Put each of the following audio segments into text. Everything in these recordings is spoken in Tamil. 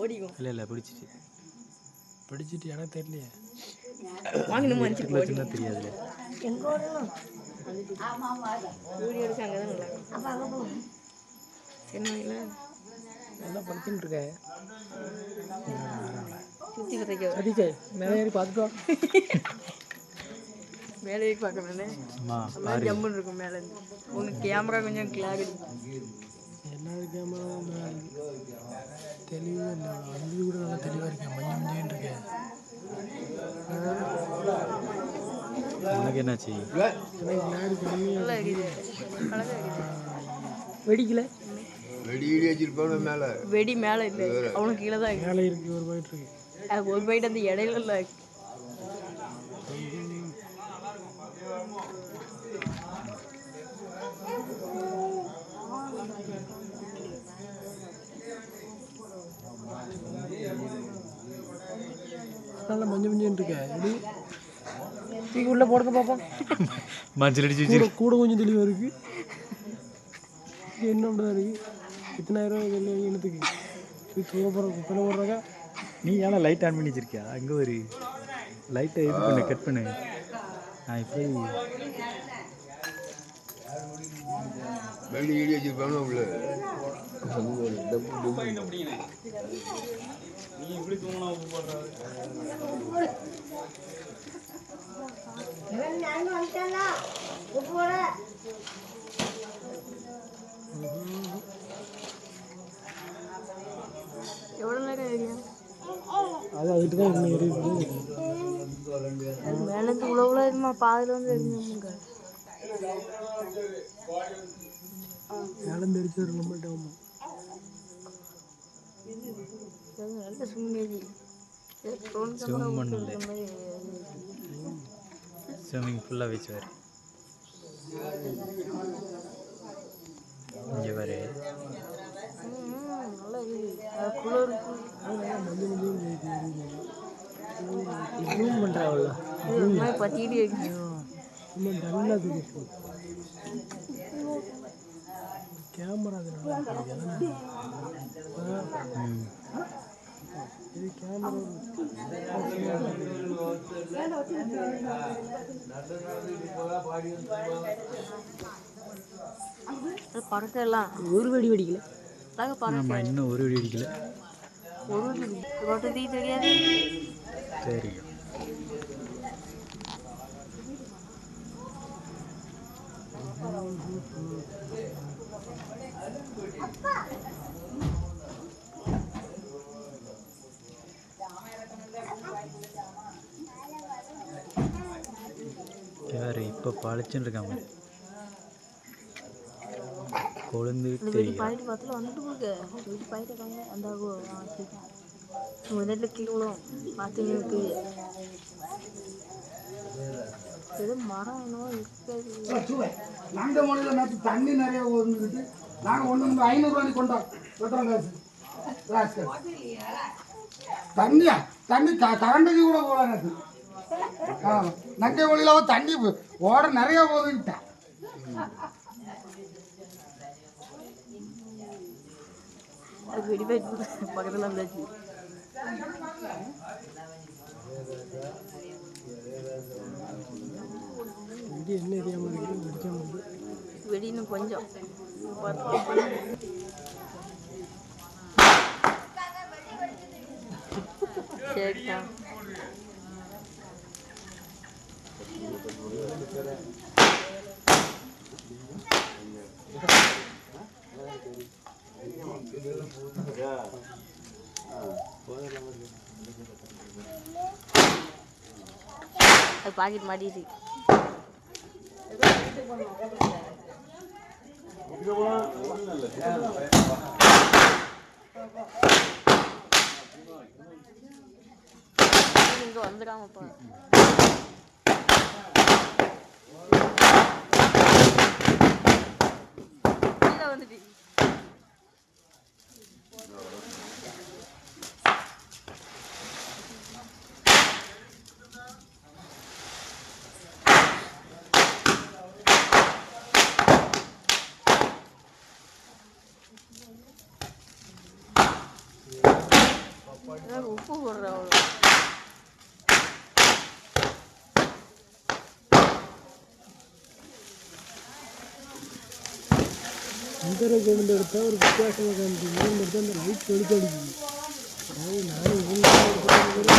ஓடிக்கும் இல்லை இல்லை பிடிச்சிட்டு. பிடிச்சிட்டு எனக்கு தெரியலையே. வாங்கணுமா சின்ன தெரியாதுல்ல. எங்கே ஓடணும் வீடியோ எடுக்க அங்கே தான் நல்லா சின்னல என்ன படிச்சுட்டு இருக்க. சுற்றி கதைக்க மேலே ஏறி பார்த்துட்டோம் மேலே நல்லா ஜம்முன்னு இருக்கும் மேலே இருந்து உங்கள் கேமரா கொஞ்சம் கிளாரிட்டி என்ன கேமரா தெளிவாக இல்லை வந்து கூட நல்லா தெளிவாக இருக்கேன் மஞ்சள் மஞ்சள் இருக்கேன் உனக்கு என்னாச்சு வெடிக்கல. வெடி இடி வச்சிருப்பானு மேலே. வெடி மேலே இல்லை. அவனுக்கு கீழே தான் இருக்கு. மேலே இருக்கு ஒரு போயிட்டு இருக்கு. அது ஒரு பைட் அந்த இடையில இல்லை. நல்லா மஞ்சள் மஞ்சள் இருக்கேன் எப்படி தூக்கி உள்ளே போடுங்க பாப்பா மஞ்சள் அடிச்சு கூட கூட கொஞ்சம் தெளிவாக இருக்கு. என்ன பண்ணுறா இருக்கு? இத்தனாயிரம் ரூபாய் இதில் இனத்துக்கு இது தூர போகிற குப்பையில் போடுறாங்க. நீ ஏன்னா லைட் ஆன் பண்ணி வச்சிருக்கியா? அங்கே ஒரு லைட்டை இது பண்ணு கட் பண்ணு. நான் இப்போ வெடி இடி வச்சிருப்பானு உள்ள நான் வந்துட்டேன்ல உப்பு போட. எவ்வளோ நேரம் ஏரியா அது அதுக்கு தான் இன்னும் எரியுது அது மேலேருந்து உள்ள உள்ள இருக்குமா பாதியில் வந்து எரிஞ்சுங்க நல்ல சும்மேஜி Zoom பண்ணல. ஸ்விம்மிங் ஃபுல்லாக வச்சுவார் இங்கே மஞ்சள் ஜூம் நல்லா தெரியுது கேமரா கேமரா அது பறக்கலாம் ஒரு வெடி வெடிக்கல. ஆமாம் இன்னும் ஒரு வெடி அடிக்கல ஒரு ரொட்ட தீ தெரியாது. சரி யார் விழும் பார்த்துங்களுக்கு ஏதோ மரம் என்னவோ இருக்காது. நங்க மொழியில் நேற்று தண்ணி நிறைய வந்துக்கிட்டு நாங்கள் ஒன்று வந்து ஐநூறுரூவாய்க்கு கொண்டோம். வெட்டுறோம் காசு. தண்ணியா? தண்ணி கரண்டைக்கு கூட போகல நேற்று ஆ நங்கை மொழியில் தண்ணி ஓட நிறைய போகுதுக்கிட்டேன் அது வெடி பாயிட்டு பக்கத்தில் வந்தாச்சு. வெடி என்ன எரியாமல் இருக்குது? வெடி இன்னும் கொஞ்சம். பார்த்து சரிக்கா. அது பாக்கெட் மாட்டிட்டு இங்க வந்துடாமப்பா வந்துட்டு உப்பு போடுற அவ்வளோ இந்த அளவுக்கு இருந்து ஒரு வித்தியாசமாக காமிச்சிங்க இந்த அந்த லைட் வெளிச்சு அடிக்குது. அதாவது நானும் மரியாதை கீழே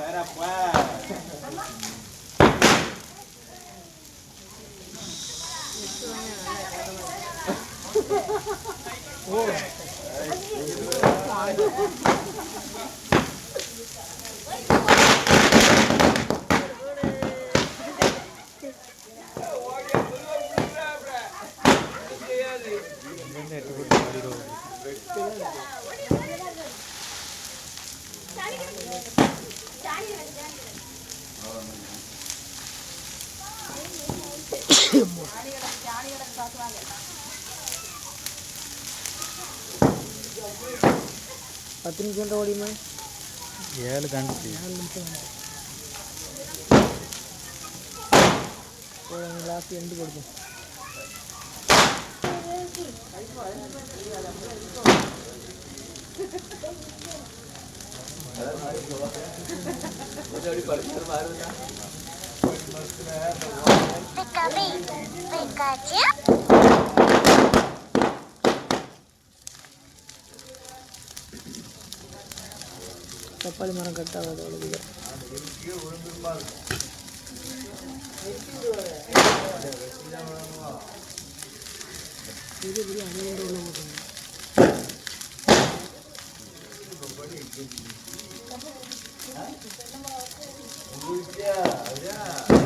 Era paz. പത്ത് മിനിറ്റ് കൊണ്ട് ഓടിയുമ്പോൾ ഏഴ് കണ്ടിട്ട്. ഏഴ് മിനിറ്റ് കൊണ്ട്. ലാസ്റ്റ് എന്ത് കൊടുക്കും. ഒരു പഠിക്കാൻ മാറില്ല எண்டு கொடுக்கும் பப்பாளி மரம் கட் ஆகாது அவ்வளோ பாக்கெட் கிடக்கா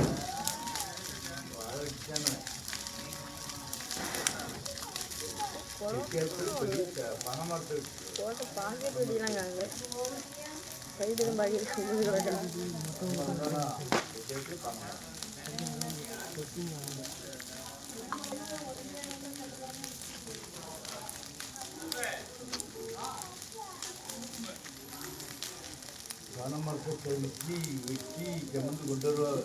பணமரத்தை வெட்டி வெட்டி கமந்து கொண்டு வருவாங்க